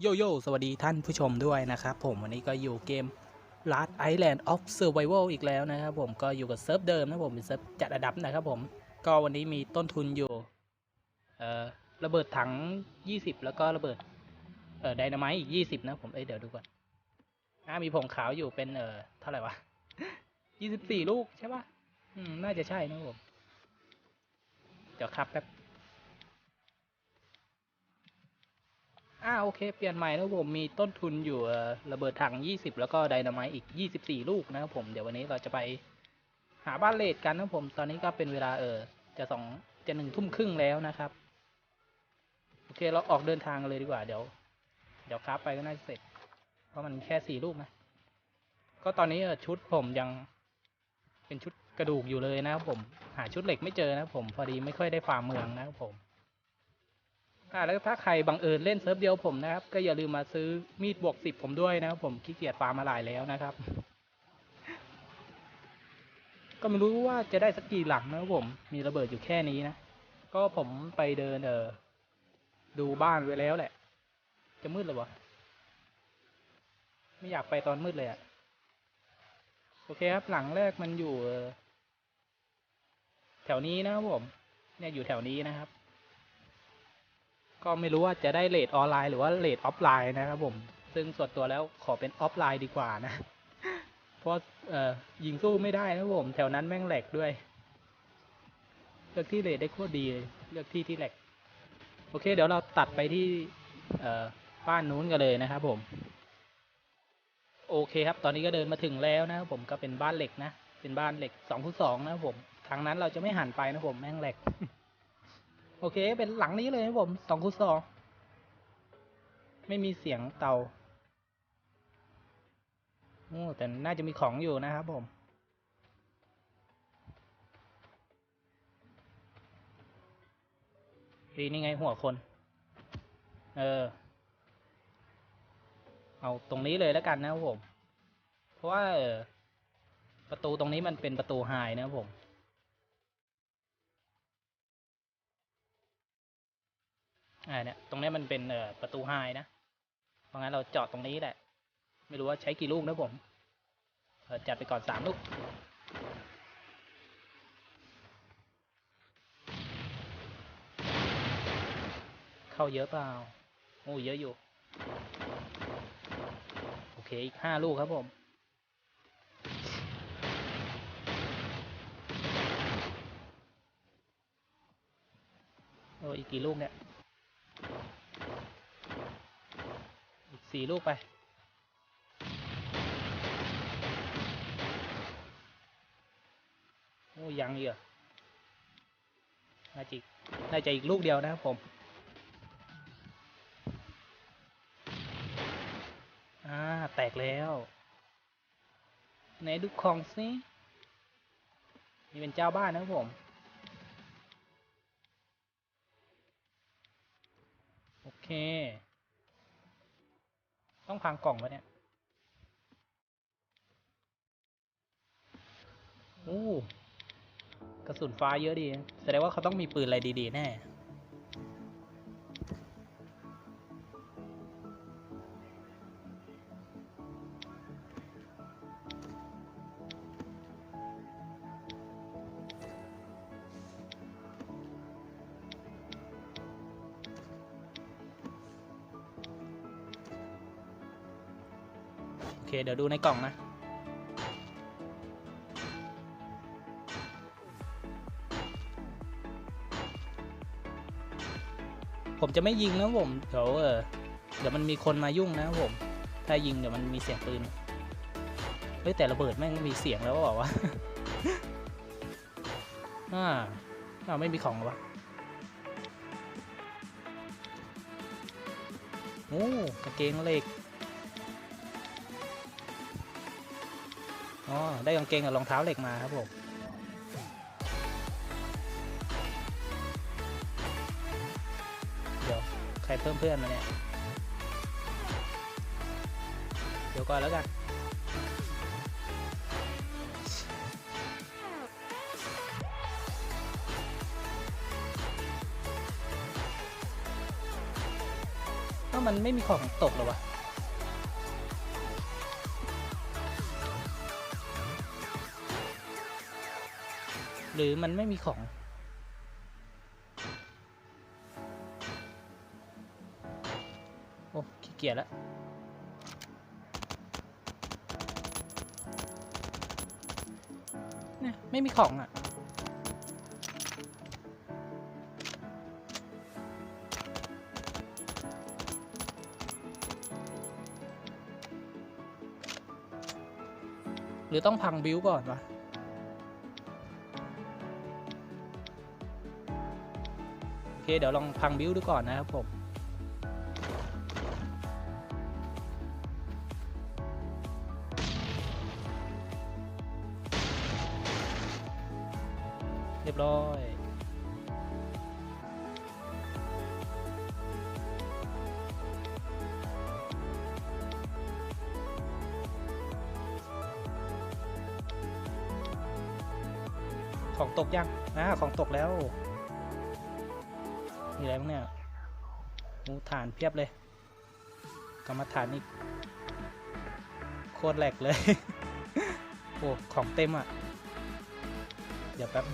โยโย่สวัสดีท่านผู้ชมด้วยนะครับ ผมวันนี้ก็อยู่เกม Last Island of Survival อีกแล้วนะครับผมก็อยู่กับเซิร์ฟเดิมนะผมเป็นเซิร์ฟจัดระดับนะครับผมก็วันนี้มีต้นทุนอยู่เอ่อระเบิดถัง 20 แล้วก็ระเบิดเอ่อไดนาไมต์อีก 20 นะผมเอ้ยเดี๋ยวดูก่อนอ่ามีผงขาวอยู่เป็นเอ่อเท่าไหร่วะ 24 ลูกใช่ปะอืมน่าจะใช่นะผม เดี๋ยวครับแป๊บ อ่าโอเค เปลี่ยนใหม่นะครับผมมีต้นทุนอยู่ระเบิดถัง 20 แล้วก็ไดนาไมต์อีก 24 ลูกนะครับผม เดี๋ยววันนี้เราจะไปหาบ้านเลดกันนะครับผม ตอนนี้ก็เป็นเวลาเออ จะสองจะหนึ่งทุ่มครึ่งแล้วนะครับ โอเค เราออกเดินทางเลยดีกว่า เดี๋ยว เดี๋ยวครับไปก็น่าจะเสร็จ เพราะมันแค่สี่ลูกนะ ก็ตอนนี้ชุดผมยังเป็นชุดกระดูกอยู่เลยนะครับผม หาชุดเหล็กไม่เจอนะครับผม พอดีไม่ค่อยได้ฟาร์มเมืองนะครับผม อ่าแล้วถ้าใครบังเอิญเล่นเซิร์ฟเดียวผมนะครับ ก็อย่าลืมมาซื้อมีดบวกสิบผมด้วยนะครับผมขี้เกียจฟาร์มมาหลายแล้วนะครับ ก็ไม่รู้ว่าจะได้สักกี่หลังนะครับผม มีระเบิดอยู่แค่นี้นะ ก็ผมไปเดินเออดูบ้านไว้แล้วแหละ จะมืดเลยวะไม่อยากไปตอนมืดเลยอะโอเคครับหลังแรกมันอยู่ แถวนี้นะครับผม เนี่ยอยู่แถวนี้นะครับ ก็ไม่รู้ว่าจะได้เลทออนไลน์หรือว่าเลทออฟไลน์นะครับผมซึ่งส่วนตัวแล้วขอเป็นออฟไลน์ดีกว่านะ เพราะเอ่อยิงสู้ไม่ได้นะครับผม แถวนั้นแม่งแหลกด้วย เลือกที่เลทได้โคตรดีเลยเลือกที่ที่แหลก โอเค เดี๋ยวเราตัดไปที่เอ่อบ้านนู้นกันเลยนะครับผม โอเคครับ ตอนนี้ก็เดินมาถึงแล้วนะครับผมก็เป็นบ้านเหล็กนะ เป็นบ้านเหล็กสองคูสองนะครับผมทางนั้นเราจะไม่หันไปนะครับผมแม่งแหลก โอเค เป็นหลังนี้เลยนะครับผมสองคูสองไม่มีเสียงเตาโอ้แต่น่าจะมีของอยู่นะครับผม ดีนี่ไงหัวคน เออ เอาตรงนี้เลยแล้วกันนะครับผม เพราะว่าออประตูตรงนี้มันเป็นประตูไฮนะครับผม อ่าเนี่ย ตรงนี้มันเป็นเอ่อประตูไฮนะ เพราะงั้นเราจอดตรงนี้แหละ ไม่รู้ว่าใช้กี่ลูกนะผมเออจัดไปก่อนสามลูก เข้าเยอะเปล่า โอ้เยอะอยู่ โอเค อีกห้าลูกครับผมโอ้อีกกี่ลูกเนี่ย อีก สี่ลูกไป โอ้ยังเหรอน่าจะอีกน่าจะอีกลูกเดียวนะครับผม อ่า แตกแล้ว ไหนดูของสิ นี่เป็นเจ้าบ้านนะครับผม โอเค ต้องพังกล่องปะเนี่ยโอ้กระสุนฟ้าเยอะดี แสดงว่าเขาต้องมีปืนอะไรดีๆ แน่ เค เดี๋ยวดูในกล่องนะ ผมจะไม่ยิงนะผม เดี๋ยวเออเดี๋ยวมันมีคนมายุ่งนะผม ถ้ายิงเดี๋ยวมันมีเสียงปืน เฮ้ยแต่ระเบิดแม่งมีเสียงแล้วบอกว่าวะอ่าอ้าวไม่มีของหรอวะโอ้กางเกงเหล็ก อ๋อ ได้กางเกงกับรองเท้าเหล็กมาครับผม เดี๋ยว ใครเพิ่มเพื่อนมาเนี่ย เดี๋ยวก่อนแล้วกันว่ามันไม่มีของตกหรอวะ หรือมันไม่มีของ โอ้ขี้เกียจแล้วเนี่ยไม่มีของอะหรือต้องพังบิวก่อนวะ เคเดี๋ยวลองพังบิวดูก่อนนะครับผมเรียบร้อยของตกยังอ่าของตกแล้ว มีอะไรบ้างเนี่ยมูฐานเพียบเลย กรรมฐานนี่โคตรแหลกเลย โอ้ ของเต็มอะ เดี๋ยวแป๊บ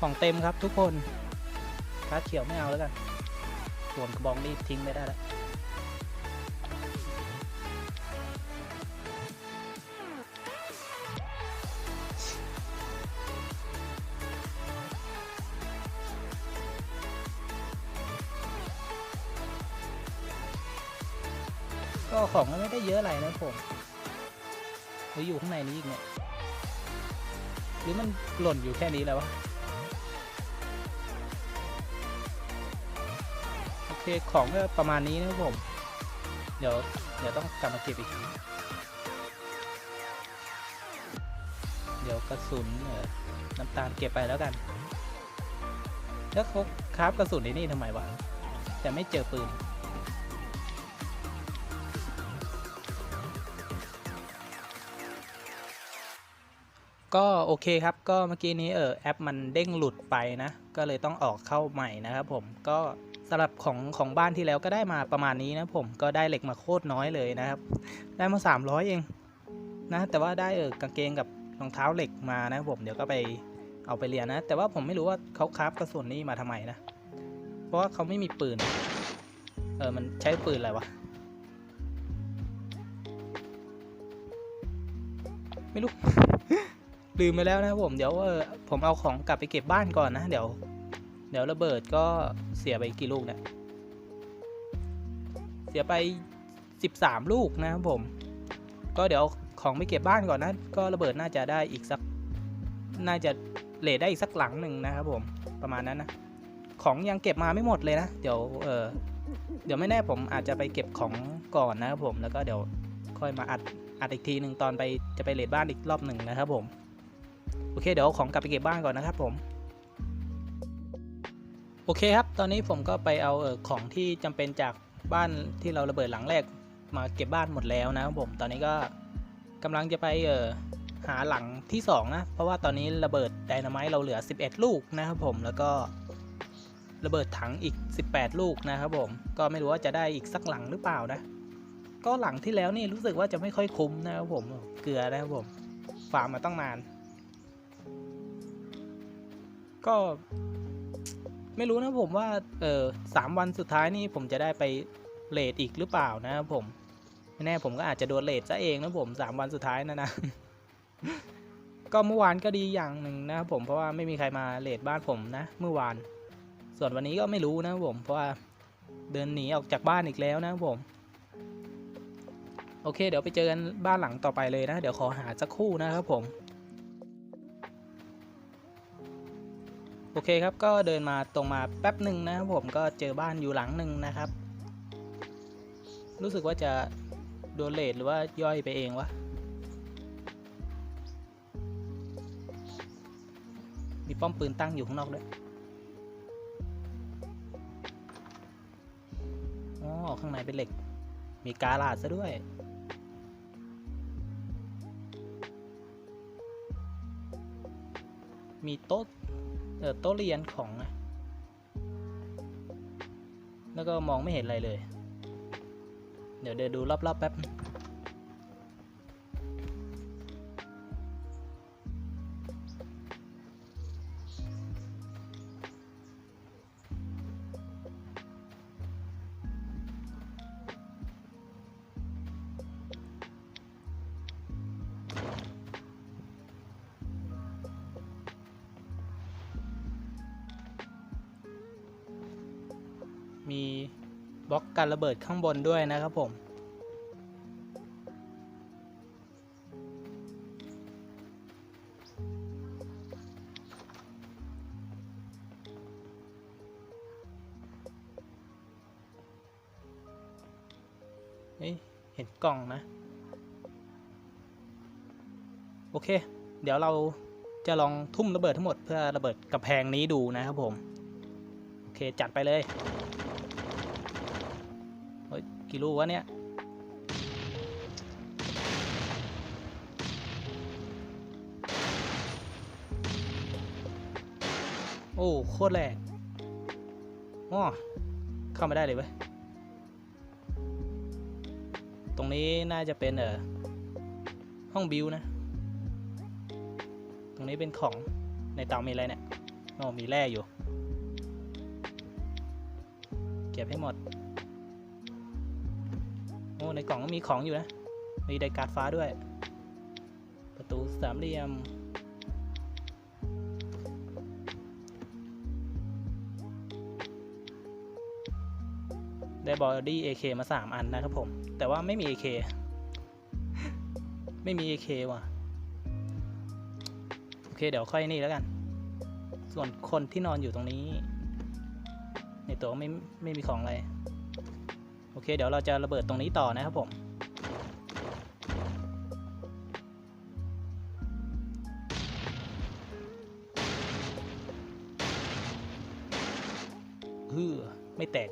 ของเต็มครับทุกคนกาเขียวไม่เอาแล้วกันส่วนกระบองนี่ทิ้งไม่ได้แล้ว เยอะอะไรนะผมหรืออยู่ข้างในนี้อีกเนี่ย หรือมันหล่นอยู่แค่นี้แล้ววะ โอเคของก็ประมาณนี้นะครับผม เดี๋ยว เดี๋ยวต้องกลับมาเก็บอีกทีเดี๋ยวกระสุนเออน้ำตาลเก็บไปแล้วกัน แล้วเขาคราฟกระสุนในนี่ทำไมวะ แต่ไม่เจอปืน ก็โอเคครับก็เมื่อกี้นี้เออแอปมันเด้งหลุดไปนะ ก็เลยต้องออกเข้าใหม่นะครับผมก็สำหรับของของบ้านที่แล้วก็ได้มาประมาณนี้นะผมก็ได้เหล็กมาโคตรน้อยเลยนะครับ ได้มา 300 เองนะ แต่ว่าได้เออกางเกงกับรองเท้าเหล็กมานะผมเดี๋ยวก็ไปเอาไปเรียนนะ แต่ว่าผมไม่รู้ว่าเขาคราฟกระสุนนี้มาทำไมนะ เพราะว่าเขาไม่มีปืน เออมันใช้ปืนอะไรวะไม่รู้ ลืมไปแล้วนะครับผมเดี๋ยวเออผมเอาของกลับไปเก็บบ้านก่อนนะเดี๋ยว เดี๋ยวระเบิดก็เสียไปกี่ลูกเนี่ยเสียไป 13 ลูกนะครับผม ก็เดี๋ยวของไปเก็บบ้านก่อนนะ ก็ระเบิดน่าจะได้อีกสัก น่าจะเลทได้อีกสักหลังหนึ่งนะครับผมประมาณนั้นนะของยังเก็บมาไม่หมดเลยนะเดี๋ยวเออเดี๋ยวไม่แน่ผมอาจจะไปเก็บของก่อนนะครับผมแล้วก็เดี๋ยวค่อยมาอัดอัดอีกทีหนึ่งตอนไปจะไปเลทบ้านอีกรอบหนึ่งนะครับผม โอเคเดี๋ยวเอาของกลับไปเก็บบ้านก่อนนะครับผม โอเคครับ ตอนนี้ผมก็ไปเอาเออของที่จำเป็นจากบ้านที่เราระเบิดหลังแรกมาเก็บบ้านหมดแล้วนะครับผม ตอนนี้ก็กำลังจะไปเออหาหลังที่สองนะ เพราะว่าตอนนี้ระเบิดไดนาไมต์เราเหลือ 11 ลูกนะครับผม แล้วก็ระเบิดถังอีก 18 ลูกนะครับผม ก็ไม่รู้ว่าจะได้อีกสักหลังหรือเปล่านะ ก็หลังที่แล้วนี่รู้สึกว่าจะไม่ค่อยคุ้มนะครับผม เกลือนะครับผม ฟาร์มมาตั้งนาน ก็ไม่รู้นะผมว่า เออสามวันสุดท้ายนี่ผมจะได้ไปเลทอีกหรือเปล่านะครับผม ไม่แน่ผมก็อาจจะโดนเลทซะเองนะผมสามวันสุดท้ายนะนะ ก็เมื่อวานก็ดีอย่างหนึ่งนะครับผมเพราะว่าไม่มีใครมาเลทบ้านผมนะ เมื่อวาน ส่วนวันนี้ก็ไม่รู้นะครับผม เพราะว่าเดินหนีออกจากบ้านอีกแล้วนะครับผม โอเค เดี๋ยวไปเจอกันบ้านหลังต่อไปเลยนะ เดี๋ยวขอหาสักคู่นะครับผม โอเคครับก็เดินมาตรงมาแป๊บหนึ่งนะครับผมก็เจอบ้านอยู่หลังหนึ่งนะครับ รู้สึกว่าจะโดนเลดหรือว่าย่อยไปเองวะมีป้อมปืนตั้งอยู่ข้างนอกด้วยอ๋อข้างในเป็นเหล็ก มีกาลาดซะด้วยมีโต๊ะ โต๊ะเรียนของนะแล้วก็มองไม่เห็นอะไรเลย เดี๋ยวเดินดูรอบๆแป๊บ มีบล็อกการระเบิดข้างบนด้วยนะครับผมเฮ้ยเห็นกล่องนะ โอเค เดี๋ยวเราจะลองทุ่มระเบิดทั้งหมดเพื่อระเบิดกระแพงนี้ดูนะครับผม โอเค จัดไปเลย กี่ลูกวะเนี่ย โอ้โคตรแรงอ้อเข้ามาได้เลยเว้ย ตรงนี้น่าจะเป็นเออห้องบิวนะ ตรงนี้เป็นของในเตามีอะไรเนี่ยโอ้มีแร่อยู่ เก็บให้หมด ในกล่องก็มีของอยู่นะ มีไดการ์ดฟ้าด้วย ประตูสามเหลี่ยม ได้บอดี้ AK มา3อันนะครับผม แต่ว่าไม่มี AK ไม่มี AK ว่ะ โอเค เดี๋ยวค่อยนี่แล้วกัน ส่วนคนที่นอนอยู่ตรงนี้ ในตัวไม่ไม่มีของอะไร โอเค เดี๋ยวเราจะระเบิดตรงนี้ต่อนะครับผมฮือไม่แตก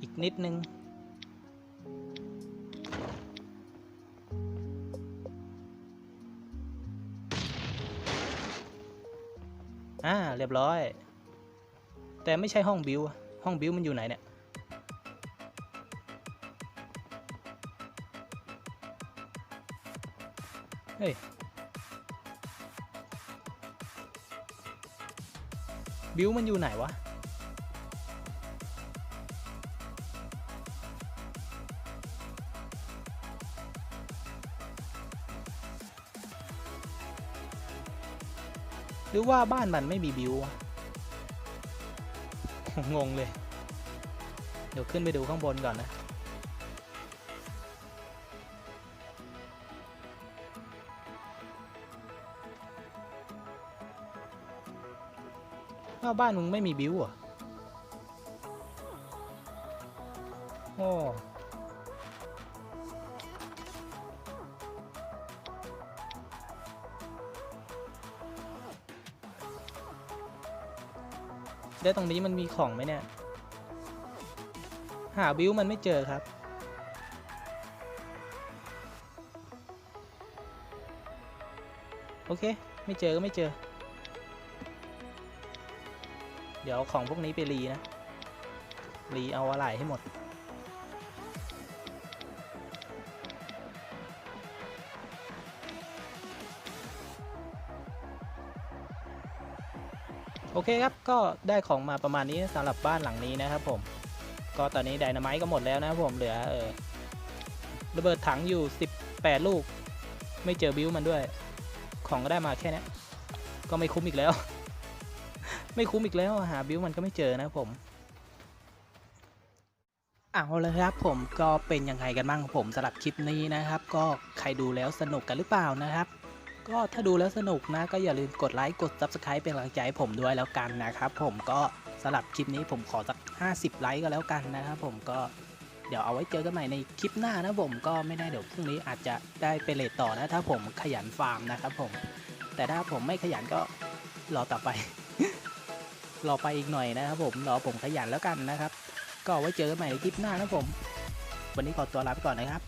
อีกนิดนึง อ่า เรียบร้อย แต่ไม่ใช่ห้องบิว ห้องบิวมันอยู่ไหนเนี่ย เฮ้ย บิวมันอยู่ไหนวะ หรือว่าบ้านมันไม่มีบิววะ งงเลย เดี๋ยวขึ้นไปดูข้างบนก่อนนะ อ้าวบ้านมึงไม่มีบิวเหรอะโอ้แล้วตรงนี้มันมีของไหมเนี่ย หาบิวมันไม่เจอครับโอเค ไม่เจอก็ไม่เจอ เดี๋ยวของพวกนี้ไปรีนะ รีเอาอะไรให้หมด โอเคครับ ก็ได้ของมาประมาณนี้สำหรับบ้านหลังนี้นะครับผม ก็ตอนนี้ไดนาไมต์ก็หมดแล้วนะครับผมเหลือเออระเบิดถังอยู่ 18 ลูก ไม่เจอบิวมันด้วย ของก็ได้มาแค่นี้ก็ไม่คุ้มอีกแล้ว ไม่คุ้มอีกแล้วหาบิวมันก็ไม่เจอนะผมเอาลยครับผมก็เป็นยังไงกันบ้างผมสำหรับคลิปนี้นะครับ ก็ใครดูแล้วสนุกกันหรือเปล่านะครับ ก็ถ้าดูแล้วสนุกนะก็อย่าลืมกดไลค์กด Subscribe เป็นกำลังใจให้ผมด้วยแล้วกันนะครับผมก็สำหรับคลิปนี้ผมขอสัก 50 ไลค์ก็แล้วกันนะครับผมก็เดี๋ยวเอาไว้เจอกันใหม่ในคลิปหน้านะผมก็ไม่แน่เดี๋ยวพรุ่งนี้อาจจะได้ไปเลทต่อนะถ้าผมขยันฟาร์มนะครับผมแต่ถ้าผมไม่ขยันก็รอต่อไป รอไปอีกหน่อยนะครับผมรอผมขยันแล้วกันนะครับ ก็ไว้เจอกันใหม่ในคลิปหน้านะผม วันนี้ขอตัวลาไปก่อนนะครับ